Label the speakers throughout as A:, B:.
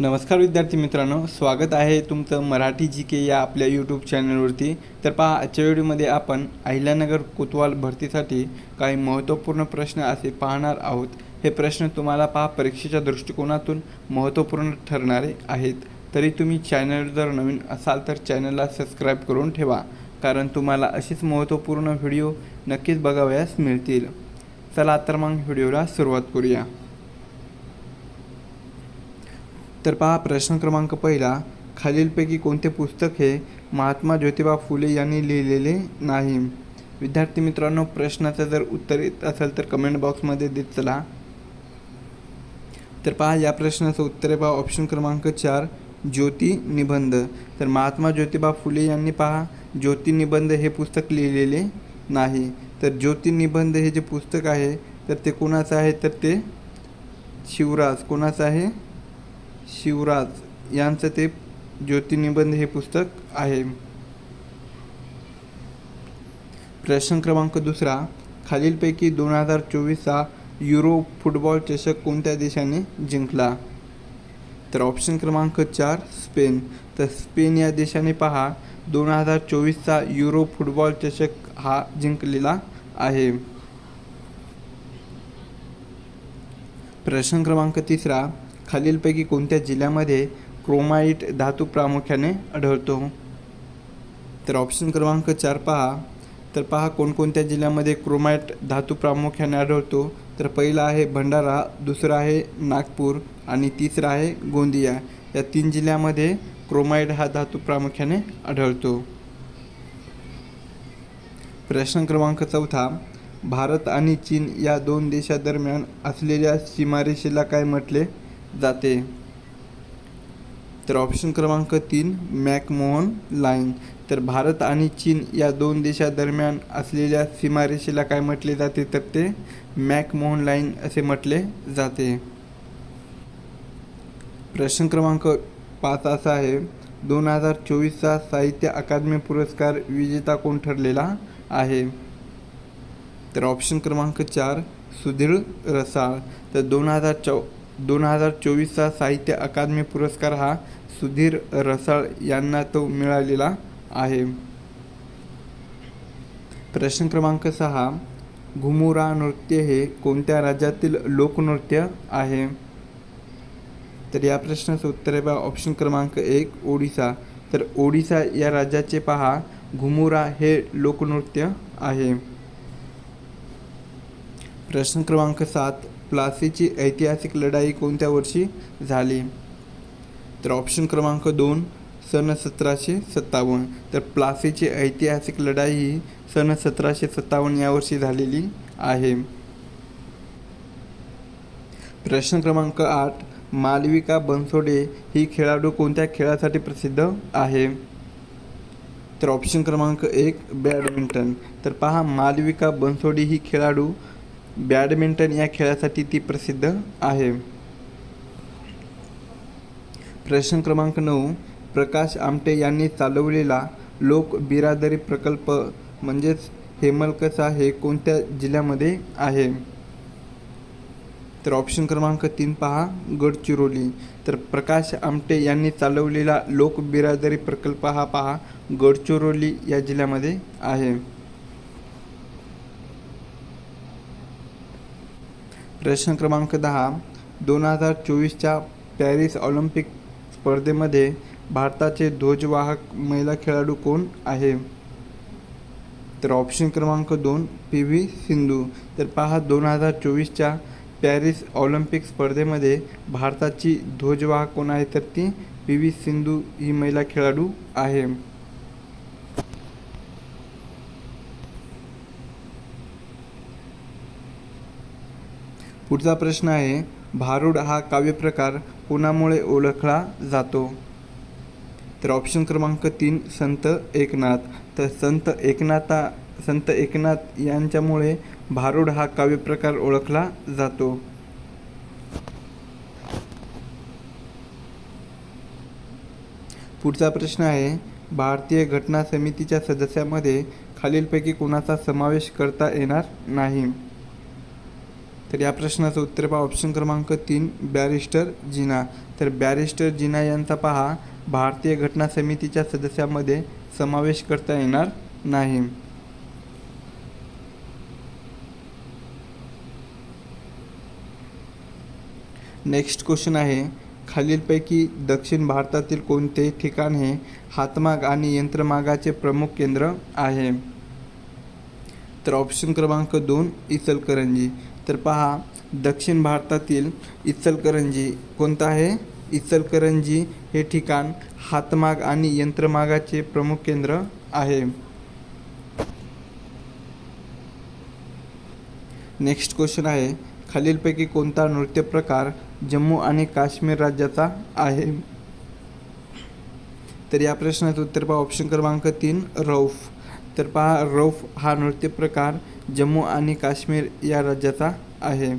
A: नमस्कार विद्यार्थी मित्रांनो स्वागत आहे तुमचं मराठी जी के या आपल्या यूट्यूब चॅनलवरती तर पहा आजच्या व्हिडिओमध्ये आपण अहिल्यानगर कोतवाल भरतीसाठी काही महत्त्वपूर्ण प्रश्न असे पाहणार आहोत. हे प्रश्न तुम्हाला पहा परीक्षेच्या दृष्टिकोनातून महत्त्वपूर्ण ठरणारे आहेत. तरी तुम्ही चॅनल जर नवीन असाल तर चॅनलला सबस्क्राईब करून ठेवा कारण तुम्हाला अशीच महत्त्वपूर्ण व्हिडिओ नक्कीच बघावयास मिळतील. चला तर मग व्हिडिओला सुरुवात करूया. तर पहा प्रश्न क्रमांक पहिला. खालीलपैकी कोणते पुस्तक हे महात्मा ज्योतिबा फुले यांनी लिहिलेले नाही? विद्यार्थी मित्रांनो प्रश्नाचं जर उत्तर येत असेल तर कमेंट बॉक्समध्ये देत चला. तर पहा या प्रश्नाचं उत्तर आहे पहा ऑप्शन क्रमांक चार ज्योती निबंध. तर महात्मा ज्योतिबा फुले यांनी पहा ज्योती निबंध हे पुस्तक लिहिलेले नाही. तर ज्योती निबंध हे जे पुस्तक आहे तर ते कोणाचं आहे? तर ते शिवराज. कोणाचं आहे? शिवराज यांचं ते ज्योतिनिबंध हे पुस्तक आहे. प्रश्न क्रमांक दुसरा. खालीलपैकी दोन हजार चोवीसचा युरो फुटबॉल चषक कोणत्या देशाने जिंकला? तर ऑप्शन क्रमांक चार स्पेन. तर स्पेन या देशाने पहा दोन हजार चोवीसचा युरो फुटबॉल चषक हा जिंकलेला आहे. प्रश्न क्रमांक तिसरा. खालीलपैकी कोणत्या जिल्ह्यामध्ये क्रोमाईट धातू प्रामुख्याने आढळतो? तर ऑप्शन क्रमांक चार पहा. तर पहा कोणकोणत्या जिल्ह्यामध्ये क्रोमाईट धातू प्रामुख्याने आढळतो? तर पहिला आहे भंडारा दुसरा आहे नागपूर आणि तिसरा आहे गोंदिया. या तीन जिल्ह्यामध्ये क्रोमाईड हा धातू प्रामुख्याने आढळतो. प्रश्न क्रमांक चौथा. भारत आणि चीन या दोन देशादरम्यान असलेल्या सीमारेषेला काय म्हटले? जाते. तर ऑप्शन क्रमांक तीन मॅकमोहन लाईन. तर भारत आणि चीन या दोन देशादरम्यान असलेल्या सीमारेषेला काय म्हटले जाते? तर ते मॅकमोहन लाईन असे म्हटले जाते. प्रश्न क्रमांक पाच असा आहे. दोन हजार चोवीसचा साहित्य अकादमी पुरस्कार विजेता कोण ठरलेला आहे? तर ऑप्शन क्रमांक चार सुधीर रसाळ. तर दोन हजार चौ दोन हजार चोवीसचा साहित्य अकादमी पुरस्कार हा सुधीर रसाळ यांना तो मिळालेला आहे. प्रश्न क्रमांक सहा घुमुरा नृत्य हे कोणत्या राज्यातील लोकनृत्य आहे? तर या प्रश्नाचं उत्तर आहे ऑप्शन क्रमांक एक ओडिसा. तर ओडिसा या राज्याचे पहा घुमुरा हे लोकनृत्य आहे. प्रश्न क्रमांक सात प्लासीची ऐतिहासिक लढाई कोणत्या वर्षी झाली? तर ऑप्शन क्रमांक दोन सन सतराशे सत्तावन्न. तर प्लासीची ऐतिहासिक लढाई ही सन सतराशे सत्तावन्न या वर्षी झालेली आहे. प्रश्न क्रमांक आठ मालविका बनसोडे ही खेळाडू कोणत्या खेळासाठी प्रसिद्ध आहे? तर ऑप्शन क्रमांक एक बॅडमिंटन. तर पहा मालविका बनसोडी ही खेळाडू बॅडमिंटन या खेळासाठी ती प्रसिद्ध आहे. प्रश्न क्रमांक नऊ प्रकाश आमटे यांनी चालवलेला लोक बिरादरी प्रकल्प म्हणजेच हेमलकसा हे कोणत्या जिल्ह्यामध्ये आहे? तर ऑप्शन क्रमांक तीन पहा गडचिरोली. तर प्रकाश आमटे यांनी चालवलेला लोक बिरादरी प्रकल्प हा पहा गडचिरोली या जिल्ह्यामध्ये आहे. प्रश्न क्रमांक दहा दोन हजार चोवीसच्या पॅरिस ऑलिम्पिक स्पर्धेमध्ये भारताचे ध्वजवाहक महिला खेळाडू कोण आहे? तर ऑप्शन क्रमांक दोन पी व्ही सिंधू. तर पहा दोन हजार चोवीसच्या पॅरिस ऑलिम्पिक स्पर्धेमध्ये भारताची ध्वजवाहक कोण आहे? तर ती पी व्ही सिंधू ही महिला खेळाडू आहे. पुढचा प्रश्न आहे भारुड हा काव्यप्रकार कोणामुळे ओळखला जातो? तर ऑप्शन क्रमांक तीन संत एकनाथ. तर संत एकनाथा संत एकनाथ यांच्यामुळे भारूड हा काव्यप्रकार ओळखला जातो. पुढचा प्रश्न आहे भारतीय घटना समितीच्या सदस्यामध्ये खालीलपैकी कोणाचा समावेश करता येणार नाही? तर या प्रश्नाचं उत्तर पहा. ऑप्शन क्रमांक तीन बॅरिस्टर जिना. तर बॅरिस्टर जिना यांचा पहा भारतीय घटना समितीच्या सदस्यामध्ये समावेश करता येणार नाही. नेक्स्ट क्वेश्चन आहे खालीलपैकी दक्षिण भारतातील कोणते ठिकाण हे हातमाग आणि यंत्रमागाचे प्रमुख केंद्र आहे? तर ऑप्शन क्रमांक दोन इचलकरंजी. तर पहा दक्षिण भारतातील इचलकरंजी कोणतं आहे? इचलकरंजी हे ठिकाण हातमाग आणि यंत्रमागाचे प्रमुख केंद्र आहे. नेक्स्ट क्वेश्चन आहे खालीलपैकी कोणता नृत्य प्रकार जम्मू आणि काश्मीर राज्याचा आहे? तर या प्रश्नाचं उत्तर पहा ऑप्शन क्रमांक तीन रौफ. तर पहा रौफ हा नृत्य प्रकार जम्मू आणि काश्मीर या राज्याचा आहे.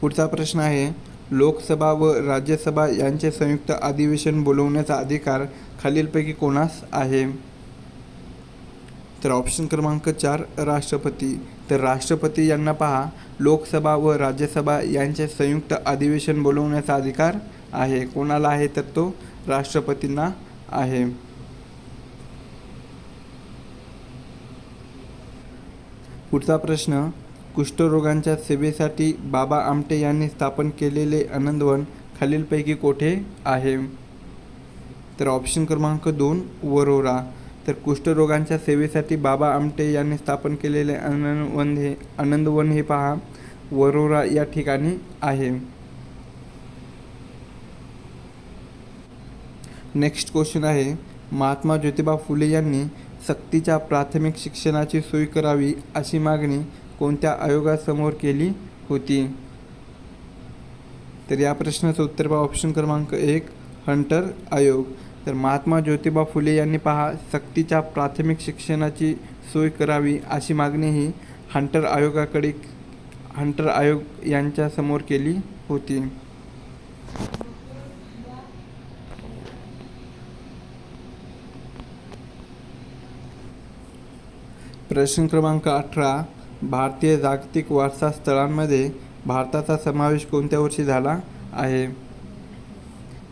A: पुढचा प्रश्न आहे लोकसभा व राज्यसभा यांचे संयुक्त अधिवेशन बोलवण्याचा अधिकार खालीलपैकी कोणास आहे? तर ऑप्शन क्रमांक चार राष्ट्रपती. तर राष्ट्रपती यांना पहा लोकसभा व राज्यसभा यांचे संयुक्त अधिवेशन बोलवण्याचा अधिकार आहे. कोणाला आहे तर तो राष्ट्रपतींना आहे. पुढचा प्रश्न कुष्ठरोगांच्या सेवेसाठी बाबा आमटे यांनी स्थापन केलेले आनंदवन खालीलपैकी कोठे आहे? तर ऑप्शन क्रमांक दोन वरोरा. तर कुष्ठरोगांच्या सेवेसाठी बाबा आमटे यांनी स्थापन केलेले आनंदवन हे आनंदवन हे पहा वरोरा या ठिकाणी आहे. नेक्स्ट क्वेश्चन आहे महात्मा ज्योतिबा फुले यांनी सक्तीच्या प्राथमिक शिक्षणाची सोय करावी अशी मागणी कोणत्या आयोगासमोर केली होती? तर या प्रश्नाचं उत्तर पहा. ऑप्शन क्रमांक एक हंटर आयोग. तर महात्मा ज्योतिबा फुले यांनी पहा सक्तीच्या प्राथमिक शिक्षणाची सोय करावी अशी मागणी ही हंटर आयोगाकडे हंटर आयोग यांच्यासमोर केली होती. प्रश्न क्रमांक अठरा भारतीय जागतिक वारसा स्थळांमध्ये भारताचा समावेश कोणत्या वर्षी झाला आहे?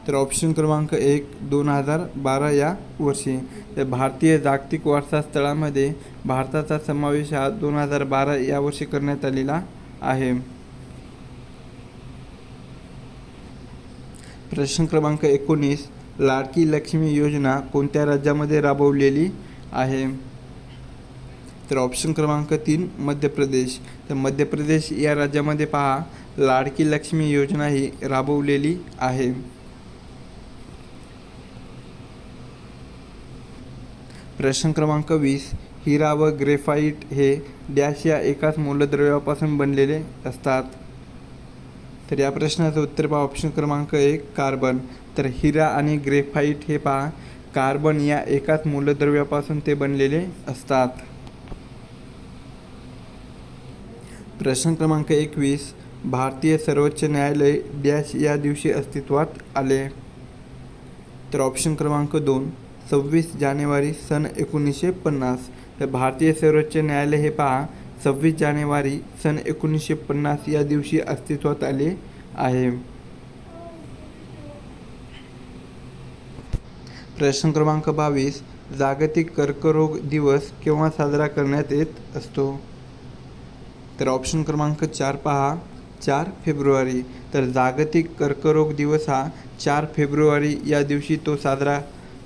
A: तर ऑप्शन क्रमांक एक दोन हजार बारा या वर्षी. तर भारतीय जागतिक वारसा स्थळामध्ये भारताचा समावेश हा दोन हजार बारा या वर्षी करण्यात आलेला आहे. प्रश्न क्रमांक एकोणीस लाडकी लक्ष्मी योजना कोणत्या राज्यामध्ये राबवलेली आहे? तर ऑप्शन क्रमांक तीन मध्य प्रदेश. तर मध्य प्रदेश या राज्यामध्ये पहा लाडकी लक्ष्मी योजना ही राबवलेली आहे. प्रश्न क्रमांक वीस हिरा व ग्रेफाईट हे डॅश या एकाच मूलद्रव्यापासून बनलेले असतात. तर या प्रश्नाचं उत्तर पहा ऑप्शन क्रमांक एक कार्बन. तर हिरा आणि ग्रेफाईट हे पहा कार्बन या एकाच मूलद्रव्यापासून ते बनलेले असतात. प्रश्न क्रमांक एकवीस भारतीय सर्वोच्च न्यायालय डॅश या दिवशी अस्तित्वात आले. तर ऑप्शन क्रमांक दोन सव्वीस जानेवारी सन एकोणीसशे पन्नास. तर भारतीय सर्वोच्च न्यायालय हे पहा सव्वीस जानेवारी सन एकोणीसशे पन्नास या दिवशी अस्तित्वात आले आहे. प्रश्न क्रमांक बावीस जागतिक कर्करोग दिवस केव्हा साजरा करण्यात येत असतो? तर ऑप्शन क्रमांक चार पहा. चार फेब्रुवारी. तर जागतिक कर्करोग दिवस हा चार फेब्रुवारी या दिवशी तो साजरा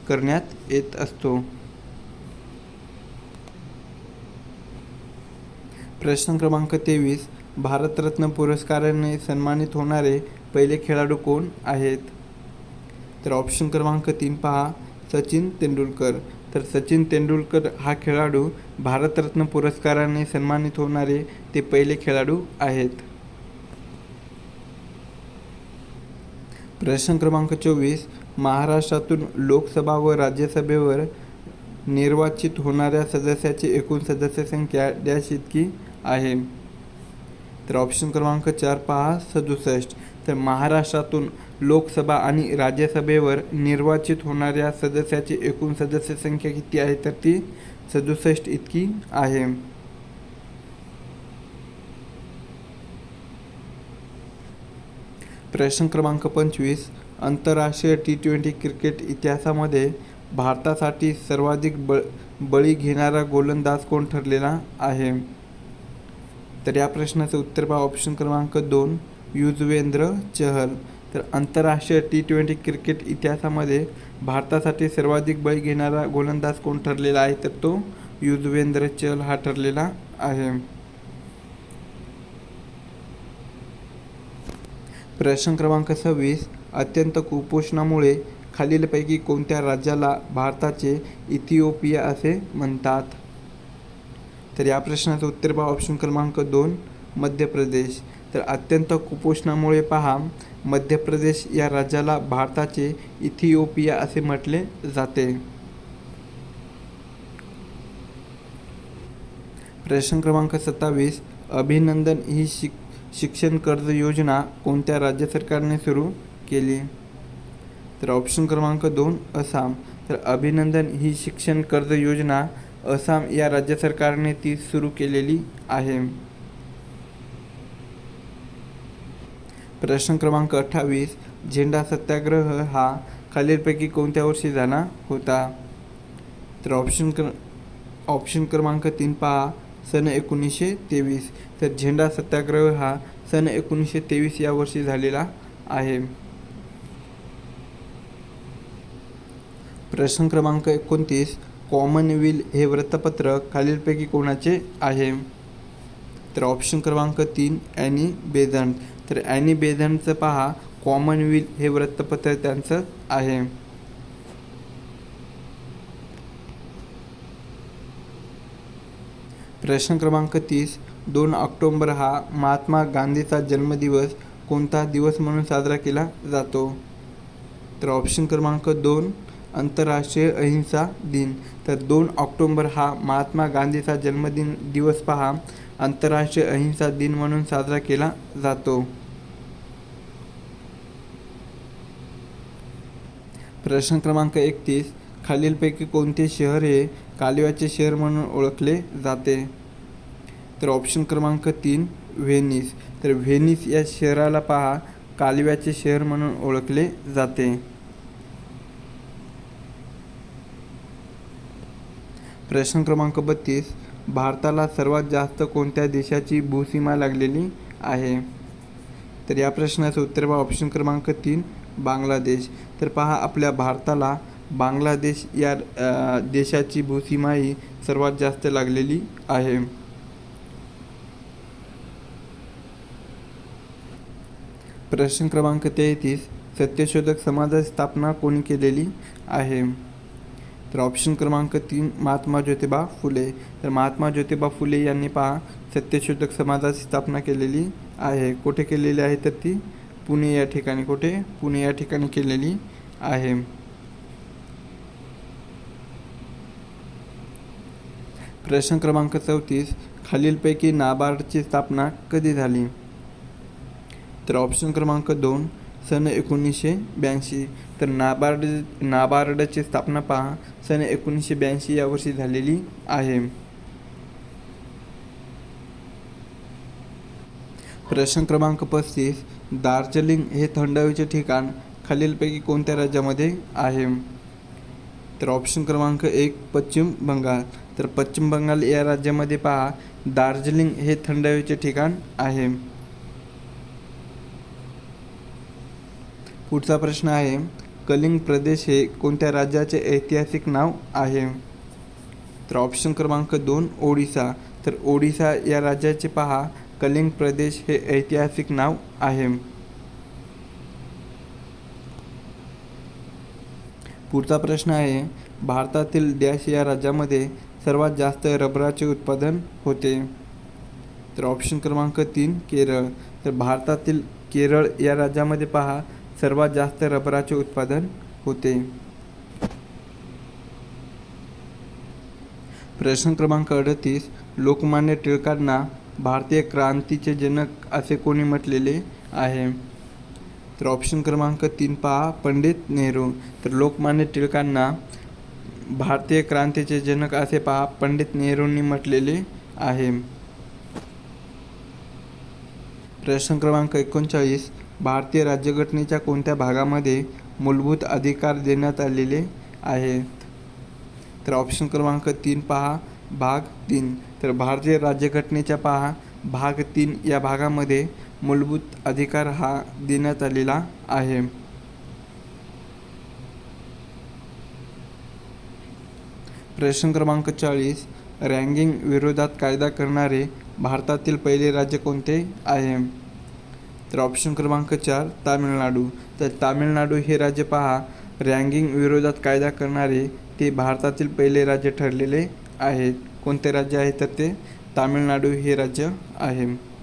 A: करण्यात येत असतो. प्रश्न क्रमांक तेवीस. भारतरत्न पुरस्काराने सन्मानित होणारे पहिले खेळाडू कोण आहेत? तर ऑप्शन क्रमांक तीन पहा. सचिन तेंडुलकर. तर सचिन तेंडुलकर हा खेळाडू भारतरत्न पुरस्काराने सन्मानित होणारे ते पहिले खेळाडू आहेत. प्रश्न क्रमांक चोवीस महाराष्ट्रातून लोकसभा व राज्यसभेवर निर्वाचित होणाऱ्या सदस्याची एकूण सदस्य संख्या डॅश इतकी आहे. तर ऑप्शन क्रमांक चार पहा सदुसष्ट. तर महाराष्ट्रातून लोकसभा आणि राज्यसभेवर निर्वाचित होणाऱ्या सदस्याची एकूण सदस्य संख्या किती आहे? तर ती सदुसष्ट इतकी आहे. प्रश्न क्रमांक पंचवीस. आंतरराष्ट्रीय टी ट्वेंटी क्रिकेट इतिहासामध्ये भारतासाठी सर्वाधिक ब बळी घेणारा गोलंदाज कोण ठरलेला आहे? तर या प्रश्नाचं उत्तर पहा. ऑप्शन क्रमांक दोन युजवेंद्र चहल. तर आंतरराष्ट्रीय टी ट्वेंटी क्रिकेट इतिहासामध्ये भारतासाठी सर्वाधिक बळी घेणारा गोलंदाज कोण ठरलेला आहे? तर तो युजवेंद्र चहल हा ठरलेला आहे. प्रश्न क्रमांक सव्वीस. अत्यंत कुपोषणामुळे खालीलपैकी कोणत्या राज्याला भारताचे इथिओपिया असे म्हणतात? तर या प्रश्नाचं उत्तर पहा. ऑप्शन क्रमांक दोन मध्य प्रदेश. तर अत्यंत कुपोषणामुळे पहा मध्य प्रदेश या राज्याला भारताचे इथिओपिया असे म्हटले जाते. प्रश्न क्रमांक सत्तावीस. अभिनंदन ही शिक शिक्षण कर्ज योजना कोणत्या राज्य सरकारने सुरू केली? तर ऑप्शन क्रमांक दोन आसाम तर अभिनंदन ही शिक्षण कर्ज योजना आसाम या राज्य सरकारने ती सुरू केलेली आहे. प्रश्न क्रमांक अठ्ठावीस झेंडा सत्याग्रह हा खालीलपैकी कोणत्या वर्षी झाला होता? तर ऑप्शन क्र ऑप्शन क्रमांक तीन पहा सन एकोणीसशे तेवीस. तर झेंडा सत्याग्रह हा सन एकोणीसशे तेवीस या वर्षी झालेला आहे. प्रश्न क्रमांक एकोणतीस कॉमनवेल्थ हे वृत्तपत्र खालीलपैकी कोणाचे आहे? तर ऑप्शन क्रमांक तीन ॲनी बेझंट. तर ॲनी बेझंटचं पहा कॉमनवेल्थ हे वृत्तपत्र त्यांचं आहे. प्रश्न क्रमांक तीस दोन ऑक्टोंबर हा महात्मा गांधीचा जन्मदिवस कोणता दिवस म्हणून साजरा केला जातो? तर ऑप्शन क्रमांक दोन आंतरराष्ट्रीय अहिंसा दिन. तर दोन ऑक्टोंबर हा महात्मा गांधीचा जन्मदिन दिवस पहा. आंतरराष्ट्रीय अहिंसा दिन म्हणून साजरा केला जातो. प्रश्न क्रमांक एकतीस. खालीलपैकी कोणते शहर हे कालव्याचे शहर म्हणून ओळखले जाते? तर ऑप्शन क्रमांक तीन व्हेनिस. तर व्हेनिस या शहराला पहा कालव्याचे शहर म्हणून ओळखले जाते. प्रश्न क्रमांक बत्तीस. भारताला सर्वात जास्त कोणत्या देशाची भूसीमा लागलेली आहे? तर या प्रश्नाचं उत्तर पहा. ऑप्शन क्रमांक तीन बांगलादेश. तर पहा आपल्या भारताला बांगलादेश या देशाची भूसीमा ही सर्वात जास्त लागलेली आहे. प्रश्न क्रमांक तेहतीस सत्यशोधक समाजाची स्थापना कोणी केलेली आहे? तर ऑप्शन क्रमांक तीन महात्मा ज्योतिबा फुले. तर महात्मा ज्योतिबा फुले यांनी पहा सत्यशोधक समाजाची स्थापना केलेली आहे. कुठे केलेली आहे तर ती पुणे या ठिकाणी. कुठे? पुणे या ठिकाणी केलेली आहे. प्रश्न क्रमांक चौतीस खालीलपैकी नाबार्डची स्थापना कधी झाली? तर ऑप्शन क्रमांक दोन सन एकोणीसशे ब्याऐंशी. तर नाबार्ड नाबार्डची स्थापना पहा. सन एकोणीसशे ब्याऐंशी या वर्षी झालेली आहे. प्रश्न क्रमांक पस्तीस. दार्जिलिंग हे थंड हवेचे ठिकाण. खालीलपैकी कोणत्या राज्यामध्ये आहे? तर ऑप्शन क्रमांक एक पश्चिम बंगाल. तर पश्चिम बंगाल या राज्यामध्ये पहा. दार्जिलिंग हे थंड हवेचे ठिकाण आहे. पुढचा प्रश्न आहे. कलिंग प्रदेश हे कोणत्या राज्याचे ऐतिहासिक नाव आहे? तर ऑप्शन क्रमांक दोन ओडिसा. तर ओडिसा या राज्याचे पहा. कलिंग प्रदेश हे ऐतिहासिक नाव आहे. पुढचा प्रश्न आहे. भारतातील डॅश या राज्यामध्ये सर्वात जास्त रबराचे उत्पादन होते. तर ऑप्शन क्रमांक तीन केरळ. तर भारतातील केरळ या राज्यामध्ये पहा. सर्वात जास्त रबराचे उत्पादन होते. प्रश्न क्रमांक अडतीस. लोकमान्य टिळकांना भारतीय क्रांतीचे जनक असे कोणी म्हटलेले आहे? तर ऑप्शन क्रमांक तीन पहा पंडित नेहरू. तर लोकमान्य टिळकांना भारतीय क्रांतीचे जनक असे पहा पंडित नेहरूंनी म्हटलेले आहे. प्रश्न क्रमांक एकोणचाळीस. भारतीय राज्यघटनेच्या कोणत्या भागामध्ये मूलभूत अधिकार देण्यात आलेले आहेत तर ऑप्शन क्रमांक तीन पहा भाग तीन. तर भारतीय राज्यघटनेच्या पहा भाग तीन या भागामध्ये मूलभूत अधिकार हा देण्यात आलेला आहे. प्रश्न क्रमांक चाळीस. रँगिंग विरोधात कायदा करणारे भारतातील पहिले राज्य कोणते आहे? तर ऑप्शन क्रमांक चार तामिळनाडू. तर तामिळनाडू हे राज्य पहा. रँगिंग विरोधात कायदा करणारे ते भारतातील पहिले राज्य ठरलेले आहेत. कोणते राज्य आहे तर ते तामिळनाडू हे राज्य आहे.